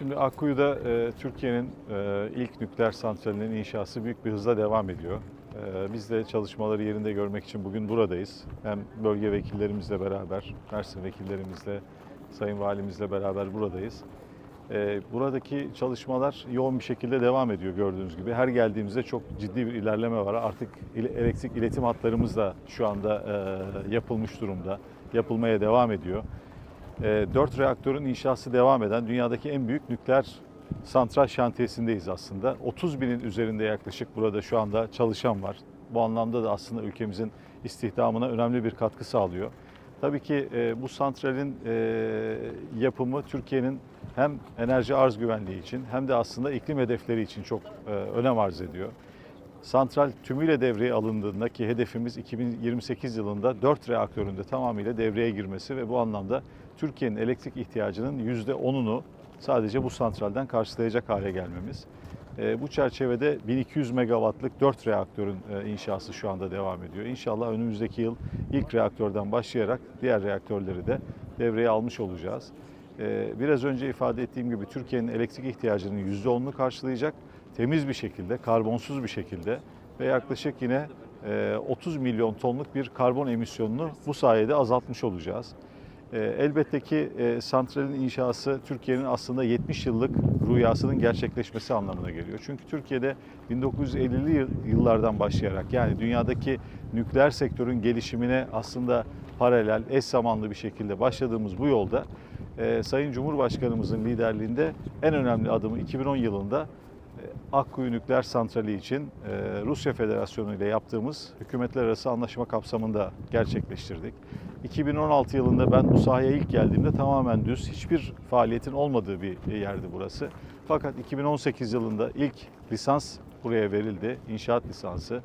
Şimdi Akkuyu'da e, Türkiye'nin e, ilk nükleer santralinin inşası büyük bir hızla devam ediyor. E, biz de çalışmaları yerinde görmek için bugün buradayız. Hem bölge vekillerimizle beraber, Mersin vekillerimizle, Sayın Valimizle beraber buradayız. E, buradaki çalışmalar yoğun bir şekilde devam ediyor gördüğünüz gibi. Her geldiğimizde çok ciddi bir ilerleme var. Artık elektrik iletim hatlarımız da şu anda e, yapılmış durumda. Yapılmaya devam ediyor. 4 reaktörün inşası devam eden dünyadaki en büyük nükleer santral şantiyesindeyiz aslında. 30 binin üzerinde yaklaşık burada şu anda çalışan var. Bu anlamda da aslında ülkemizin istihdamına önemli bir katkı sağlıyor. Tabii ki e, bu santralin e, yapımı Türkiye'nin hem enerji arz güvenliği için hem de aslında iklim hedefleri için çok e, önem arz ediyor. Santral tümüyle devreye alındığında ki hedefimiz 2028 yılında 4 reaktöründe tamamıyla devreye girmesi ve bu anlamda Türkiye'nin elektrik ihtiyacının %10'unu sadece bu santralden karşılayacak hale gelmemiz. E, Bu çerçevede 1200 megawattlık 4 reaktörün e, inşası şu anda devam ediyor. İnşallah önümüzdeki yıl ilk reaktörden başlayarak diğer reaktörleri de devreye almış olacağız. E, Biraz önce ifade ettiğim gibi Türkiye'nin elektrik ihtiyacının %10'unu karşılayacak temiz bir şekilde, karbonsuz bir şekilde ve yaklaşık yine e, 30 milyon tonluk bir karbon emisyonunu bu sayede azaltmış olacağız. E, Elbette ki e, santralin inşası Türkiye'nin aslında 70 yıllık rüyasının gerçekleşmesi anlamına geliyor. Çünkü Türkiye'de 1950'li yıl- yıllardan başlayarak yani dünyadaki nükleer sektörün gelişimine aslında paralel, eş zamanlı bir şekilde başladığımız bu yolda e, Sayın Cumhurbaşkanımızın liderliğinde en önemli adımı 2010 yılında Akkuyu Nükleer Santrali için e, Rusya Federasyonu ile yaptığımız hükümetler arası anlaşma kapsamında gerçekleştirdik. 2016 yılında ben bu sahaya ilk geldiğimde tamamen düz, hiçbir faaliyetin olmadığı bir yerdi burası. Fakat 2018 yılında ilk lisans buraya verildi, inşaat lisansı.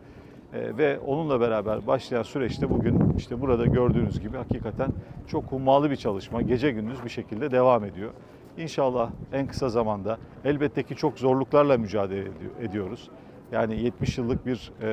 E, ve onunla beraber başlayan süreçte bugün işte burada gördüğünüz gibi hakikaten çok hummalı bir çalışma gece gündüz bir şekilde devam ediyor. İnşallah en kısa zamanda elbette ki çok zorluklarla mücadele edi- ediyoruz. Yani 70 yıllık bir e,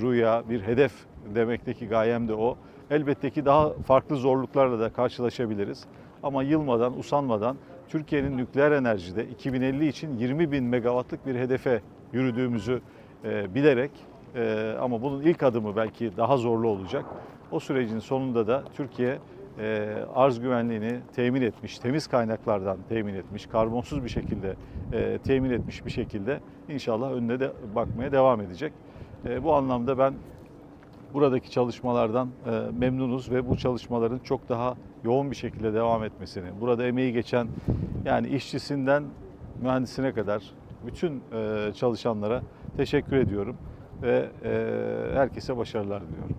rüya, bir hedef demekteki gayem de o. Elbette ki daha farklı zorluklarla da karşılaşabiliriz. Ama yılmadan, usanmadan Türkiye'nin nükleer enerjide 2050 için 20 bin megawattlık bir hedefe yürüdüğümüzü e, bilerek e, ama bunun ilk adımı belki daha zorlu olacak. O sürecin sonunda da Türkiye e, arz güvenliğini temin etmiş, temiz kaynaklardan temin etmiş, karbonsuz bir şekilde e, temin etmiş bir şekilde inşallah önüne de bakmaya devam edecek. E, bu anlamda ben buradaki çalışmalardan e, memnunuz ve bu çalışmaların çok daha yoğun bir şekilde devam etmesini, burada emeği geçen yani işçisinden mühendisine kadar bütün e, çalışanlara teşekkür ediyorum ve e, herkese başarılar diliyorum.